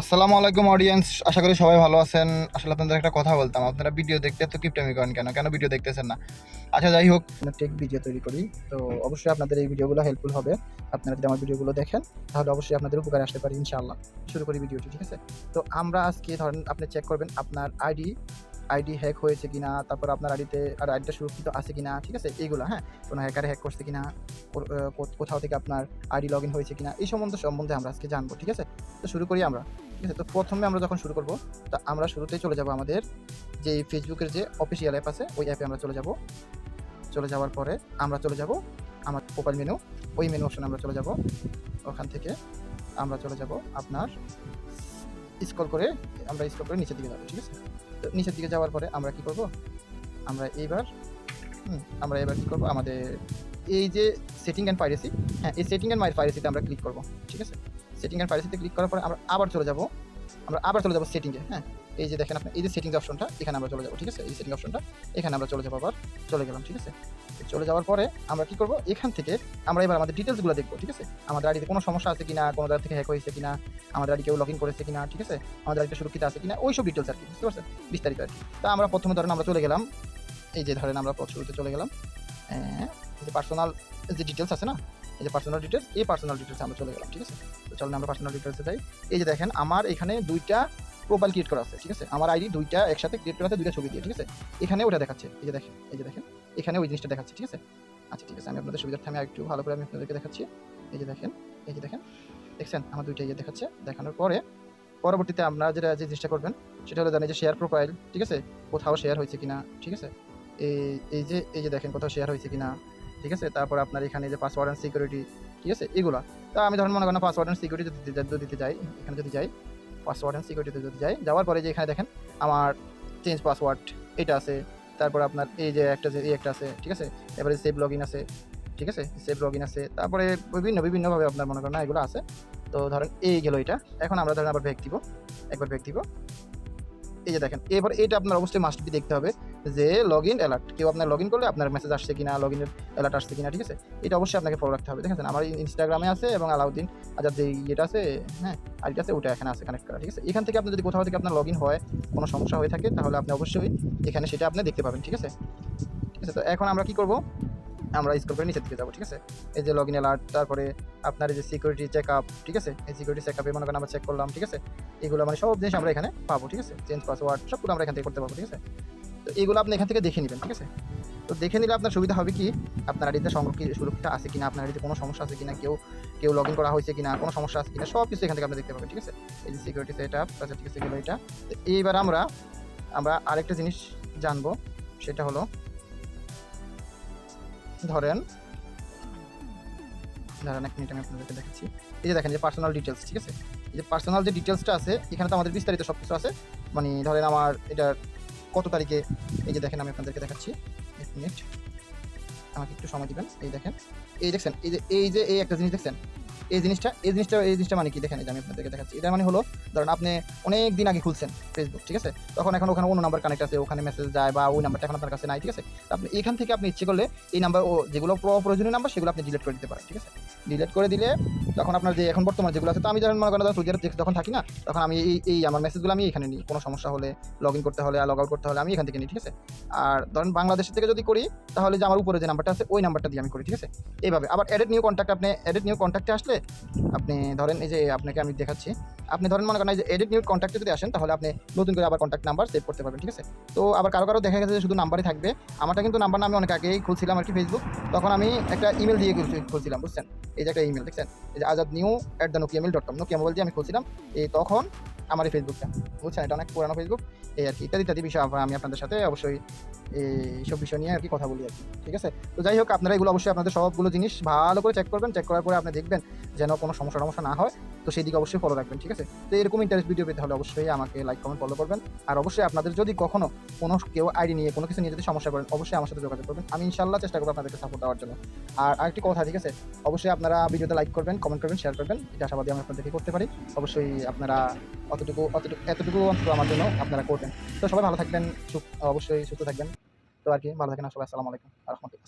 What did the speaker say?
আসসালামু আলাইকুম অডিয়েন্স আশা করি সবাই ভালো আছেন। আসলে আপনাদের একটা কথা বলতাম, আপনারা ভিডিও দেখতে তো কিপটামি করেন কেন? কেন ভিডিও দেখতেছেন না? আচ্ছা যাই হোক। টেক ভিডিও তৈরি করি, তো অবশ্যই আপনাদের এই ভিডিওগুলো হেল্পফুল হবে। আপনারা যদি আমার ভিডিওগুলো দেখেন, তাহলে অবশ্যই আপনাদের উপকারে আসতে পারি, ইনশাআল্লাহ। শুরু করি ভিডিওটি ঠিক আছে? তো আমরা আজকে ধরেন আপনি চেক করবেন আপনার আইডি আইডি হ্যাক হয়েছে কিনা, তারপর আপনার আইডিতে আর আইডিটা সুরক্ষিত আছে কিনা, ঠিক আছে? এইগুলো হ্যাঁ? কোনো হ্যাকারে হ্যাক করছে কিনা কোথাও থেকে আপনার আইডি লগ ইন হয়েছে কিনা, এই সম্বন্ধে সম্বন্ধে আমরা আজকে জানব, ঠিক আছে? তো শুরু করি আমরা, ঠিক আছে? তো প্রথমে আমরা যখন শুরু করব, তা আমরা শুরুতেই চলে যাব আমাদের যে ফেসবুকের যে অফিসিয়াল অ্যাপ আছে, ওই অ্যাপে আমরা চলে যাব। চলে যাওয়ার পরে আমরা চলে যাব আমার প্রোফাইল মেনু ওই মেনু অপশনে আমরা চলে যাব। ওখান থেকে আমরা চলে যাব আপনার স্ক্রল করে আমরা স্কল করে নিচের দিকে যাব, ঠিক আছে? তো নিচের দিকে যাওয়ার পরে আমরা কি করব? আমরা এইবার আমরা এবার কী করব? আমাদের এই যে সেটিং অ্যান্ড পাইরেসি হ্যাঁ এই সেটিং অ্যান্ড মাই পাইরেসিতে আমরা ক্লিক করব, ঠিক আছে? সেটিং অ্যান্ড পাইরেসিতে ক্লিক করার পরে আমরা আবার চলে যাব আমরা আবার চলে যাব সেটিংয়ে হ্যাঁ? এই যে দেখেন আপনার এই যে সেটিংস অপশনটা এখানে আমরা চলে যাব, ঠিক আছে? এই সেটিং অপশনটা এখানে আমরা চলে যাব আবার, চলে গেলাম, ঠিক আছে? চলে যাওয়ার পরে আমরা কি করব? এখান থেকে আমরা এবার আমাদের ডিটেলসগুলো দেখব, ঠিক আছে? আমাদের আইডিতে কোনো সমস্যা আছে কিনা, কোনো জায়গা থেকে হ্যাক হয়েছে কিনা, আমাদের আইডি কেউ লগ ইন করেছে কিনা, ঠিক আছে? আমাদের আইডিটা সুরক্ষিত আছে কিনা ওই সব ডিটেলস আর কি, বুঝতে পারছেন? বিস্তারিত আর তা আমরা প্রথমে ধরেন আমরা চলে গেলাম, এই যে ধরেন আমরা শুরুতে চলে গেলাম এই যে পার্সোনাল যে ডিটেলস আছে না এই যে পার্সোনাল ডিটেলস এই পার্সোনাল ডিটেলস আমরা চলে গেলাম, ঠিক আছে? তো চলেন আমরা পার্সোনাল ডিটেলসে যাই। এই যে দেখেন, আমার এখানে দুইটা প্রোফাইল ক্রিয়েট করা আছে, ঠিক আছে? আমার আইডি দুইটা একসাথে ক্রিয়েট করা আছে, দুইটা ছবি দিয়ে, ঠিক আছে? এখানে ওটা দেখাচ্ছে, এই যে দেখেন, এই যে দেখেন, এখানে ওই জিনিসটা দেখাচ্ছে, ঠিক আছে? আচ্ছা ঠিক আছে, আমি আপনাদের সুবিধার্থে আমি একটু ভালো করে আমি আপনাদেরকে দেখাচ্ছি। এই যে দেখেন, এই যে দেখেন, দেখছেন? আমার দুইটা ইয়ে দেখাচ্ছে, দেখানোর পরে পরবর্তীতে আপনারা যেটা যে জিনিসটা করবেন, সেটা হলো জানি যে শেয়ার প্রোফাইল ঠিক আছে? কোথাও শেয়ার হয়েছে কিনা, ঠিক আছে? এই এই যে এই যে দেখেন কোথাও শেয়ার হয়েছে কিনা ঠিক আছে? তারপর আপনার এখানে যে পাসওয়ার্ড অ্যান্ড সিকিউরিটি ঠিক আছে? এগুলো। তা আমি ধরুন মনে করেন পাসওয়ার্ড অ্যান্ড সিকিউরিটি যদি দিতে যাই, এখানে যদি যাই পাসওয়ার্ড অ্যান্ড সিকিউরিটিতে যদি যাই, যাওয়ার পরে যে এখানে দেখেন আমার চেঞ্জ পাসওয়ার্ড এটা আছে, তারপর আপনার এই যে একটা যে এই একটা আছে, ঠিক আছে? এবারে সেভ লগ ইন আছে, ঠিক আছে? সেভ লগ ইন আছে, তারপরে বিভিন্ন বিভিন্নভাবে আপনার মনে করেন এগুলো আছে। তো ধরেন এই গেল এটা। এখন আমরা ধরেন আবার ব্যাক দিব। একবার ব্যাক দিব। এই যে দেখেন, এবার এটা আপনার অবশ্যই মাস্ট বি দেখতে হবে যে লগ ইন অ্যালার্ট কেউ আপনার লগ ইন করলে আপনার মেসেজ আসছে কিনা লগ ইনের অ্যালার্ট আসছে কিনা, ঠিক আছে? এটা অবশ্যই আপনাকে ফলো রাখতে হবে দেখেছেন আমার ইনস্টাগ্রামে আছে এবং আলাউদ্দিন আজাদ যে ইয়েটা আছে হ্যাঁ আইডিটা আছে, ওটা এখানে আছে কানেক্ট করা, ঠিক আছে? এখান থেকে আপনি যদি কোথাও থেকে আপনার লগ ইন হয়, কোনো সমস্যা হয়ে থাকে, তাহলে আপনি অবশ্যই এখানে সেটা আপনি দেখতে পাবেন, ঠিক আছে? ঠিক আছে, তো এখন আমরা কি করব? আমরা স্কোর করে নিচের দিকে যাব, ঠিক আছে? এই যে লগ ইন অ্যালার্ট তারপরে আপনার এই যে সিকিউরিটি চেক আপ ঠিক আছে? এই সিকিউরিটি চেক আপে মনে করেন আমরা চেক করলাম, ঠিক আছে? এগুলো মানে সব জিনিস আমরা এখানে পাবো, ঠিক আছে? চেঞ্জ পাসওয়ার্ড সবগুলো আমরা এখান থেকে করতে পারব, ঠিক আছে? তো এগুলো আপনি এখান থেকে দেখে নেবেন, ঠিক আছে? তো দেখে নিলে আপনার সুবিধা হবে কি? আপনার আইডিতে সংরক্ষিত সুরক্ষিত আছে কিনা? আপনার আইডিতে কোনো সমস্যা আছে কিনা? কেউ কেউ লগ ইন করা হয়েছে কিনা? কোনো সমস্যা আছে কিনা? সব কিছু এখান থেকে আপনি দেখতে পাবেন, ঠিক আছে? এই যে সিকিউরিটি সেট আপ আচ্ছা ঠিক আছে এটা। তো এইবার আমরা আমরা আরেকটা জিনিস জানব, সেটা হলো ধরেন ধরেন এক মিনিট, আমি আপনাদেরকে দেখাচ্ছি। এই যে দেখেন যে পার্সোনাল ডিটেলস ঠিক আছে? এই যে পার্সোনাল যে ডিটেলসটা আছে, এখানে তো আমাদের বিস্তারিত সব কিছু আছে। মানে ধরেন আমার এটা কত তারিখে, এই যে দেখেন, আমি আপনাদেরকে দেখাচ্ছি। এক মিনিট, আমাকে একটু সময় দিবেন। এই দেখেন, এই দেখছেন, এই যে এই যে, এই একটা জিনিস দেখছেন? এই জিনিসটা এই জিনিসটা এই জিনিসটা মানে কি? দেখেন আমি আপনাদেরকে দেখাচ্ছি। এটা মানে হলো, ধরেন আপনি অনেক দিন আগে খুলছেন ফেসবুক ঠিক আছে? তখন এখন ওখানে অন্য নাম্বার কানেক্ট আছে, ওখানে মেসেজ যায় বা ওই নাম্বারটা এখন আপনার কাছে নাই, ঠিক আছে? আপনি এখান থেকে আপনি ইচ্ছে করলে এই নাম্বার ও যেগুলো প্রয়োজনীয় নাম্বার সেগুলো আপনি ডিলিট করে দিতে পারেন, ঠিক আছে? ডিলিট করে দিলে তখন আপনার যে এখন বর্তমানে যেগুলো আছে, তো আমি যখন মনে করেন সৌদি আরব যখন থাকি না, তখন আমি এই এই আমার মেসেজগুলো আমি এখানে নিই। কোনো সমস্যা হলে লগ ইন করতে হলে লগ আউট করতে হলে আমি এখান থেকে নিই, ঠিক আছে? আর ধরেন বাংলাদেশ থেকে যদি করি, তাহলে যে আমার উপরে যে নাম্বারটা আছে, ওই নাম্বারটা দিয়ে আমি করি, ঠিক আছে? এইভাবে। আবার এডিট নিউ কন্ট্যাক্ট আপনি এডিট নিউ কন্ট্যাক্টে আসলে আপনি ধরেন এই যে আপনাকে আমি দেখাচ্ছি। আপনি ধরেন মনে করেন যে এডিট নিউ কন্ট্যাক্টে যদি আসেন, তাহলে আপনি নতুন করে আবার কন্ট্যাক্ট নাম্বার সেভ করতে পারবেন, ঠিক আছে? তো আবার কারও কারও দেখা গেছে যে শুধু নাম্বারই থাকবে। আমারটা কিন্তু নাম্বার আমি অনেক আগেই খুলছিলাম আর কি ফেসবুক তখন আমি একটা ইমেল দিয়ে খুলছি- খুলছিলাম, বুঝছেন? এই যে একটা ইমেল দেখছেন? এই যে Azad new at the Nokia mail dot com Nokia mobile দিয়ে আমি খুলছিলাম। এই তখন আমার এই ফেসবুকটা বুঝছেন? এটা অনেক পুরানো ফেসবুক এই আর কি ইত্যাদি ইত্যাদি বিষয় আমি আপনাদের সাথে অবশ্যই এই সব বিষয় নিয়ে আর কি কথা বলি আর কি, ঠিক আছে? তো যাই হোক, আপনারা এগুলো অবশ্যই আপনাদের সবগুলো জিনিস ভালো করে চেক করবেন চেক করার পরে আপনি দেখবেন যেন কোনো সমস্যা সমস্যা না হয়। তো সেই দিকে অবশ্যই ফলো রাখবেন, ঠিক আছে? তো এরকম ইন্টারেস্ট ভিডিও পেতে হলে অবশ্যই আমাকে লাইক কমেন্ট ফলো করবেন। আর অবশ্যই আপনাদের যদি কখনো কোনো কেউ আইডি নিয়ে কোনো কিছু নিয়ে যদি সমস্যা করেন, অবশ্যই আমার সাথে যোগাযোগ করবেন। আমি ইনশাল্লাহ চেষ্টা করব আপনাদেরকে সাপোর্ট দেওয়ার জন্য। আর আরেকটি কথা, ঠিক আছে? অবশ্যই আপনারা ভিডিওতে লাইক করবেন কমেন্ট করবেন শেয়ার করবেন। এটা আশাবাদী আমি আপনাদেরকে করতে পারি। অবশ্যই আপনারা অতটুকু অতটুকু, এতটুকু অন্তত আমার জন্য আপনারা করবেন। তো সবাই ভালো থাকবেন অবশ্যই সুস্থ থাকবেন। তো আর কি ভালো থাকেন সবাই আসসালামু আলাইকুম রহমতুল্লাহ